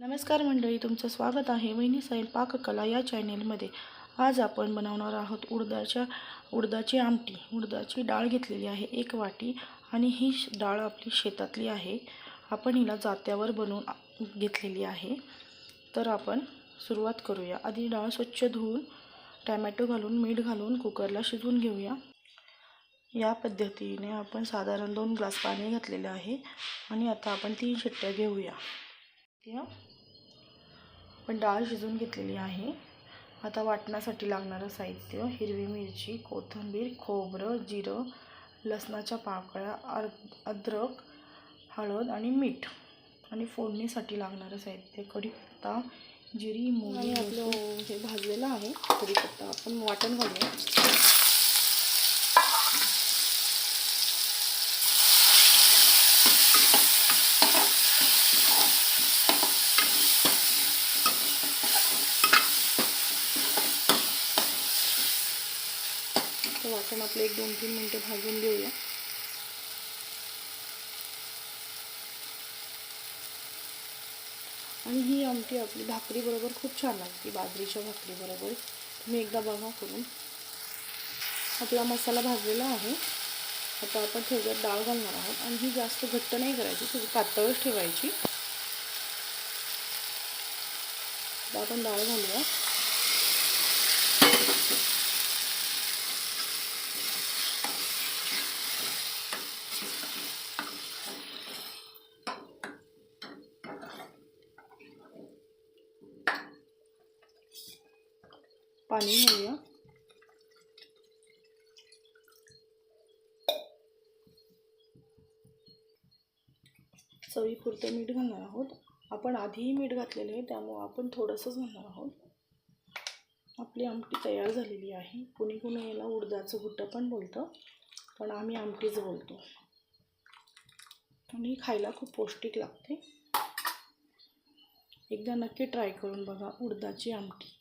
नमस्कार मंडळी तुमचं स्वागत आहे वहिनी साईल पाककला या चॅनेलमध्ये. आज आपण बनवणार आहोत उडदाच्या उडदाची आमटी. उडदाची डाळ घेतलेली आहे एक वाटी आणि ही डाळ आपली शेतातली आहे. आपण हिला जात्यावर बनवून घेतलेली आहे. तर आपण सुरुवात करूया. आधी डाळ स्वच्छ धुवून टॅमॅटो घालून मीठ घालून कुकरला शिजवून घेऊया. या पद्धतीने आपण साधारण दोन ग्लास पाणी घातलेलं आहे आणि आता आपण तीन शिट्ट्या घेऊया. त्या पण डाळ शिजवून घेतलेली आहे. आता वाटण्यासाठी लागणारं साहित्य हिरवी मिरची कोथिंबीर खोबरं जिरं लसणाच्या पाकळ्या अर अद्रक हळद आणि मीठ. आणि फोडणीसाठी लागणारं साहित्य कढीपत्ता जिरी मोहरी आपलं हे भाजलेलं आहे. कढीपत्ता आपण वाटण घालूया. असं वाटण आपलं एक दोन तीन मिनटं भाजून घेऊया. आणि ही आमटी आपली भाकरीबरोबर खूप छान लागते. बाजरीच्या भाकरीबरोबर तुम्ही एकदा बघा करून. आपला मसाला भाजलेला आहे. आता आपण थोड्यात डाळ घालणार आहोत. आणि ही जास्त घट्ट नाही करायची थोडी पातळच ठेवायची. आता आपण डाळ घालूया. पाणी घालूया. चवीपुरतं मीठ घालणार आहोत. आपण आधीही मीठ घातलेलं आहे त्यामुळं आपण थोडंसंच घालणार आहोत. आपली आमटी तयार झालेली आहे. कुणी कुणी याला उडदाचं गुट्टं पण बोलतं पण आम्ही आमटीच बोलतो. आणि खायला खूप पौष्टिक लागते. एकदा नक्की ट्राय करून बघा उडदाची आमटी.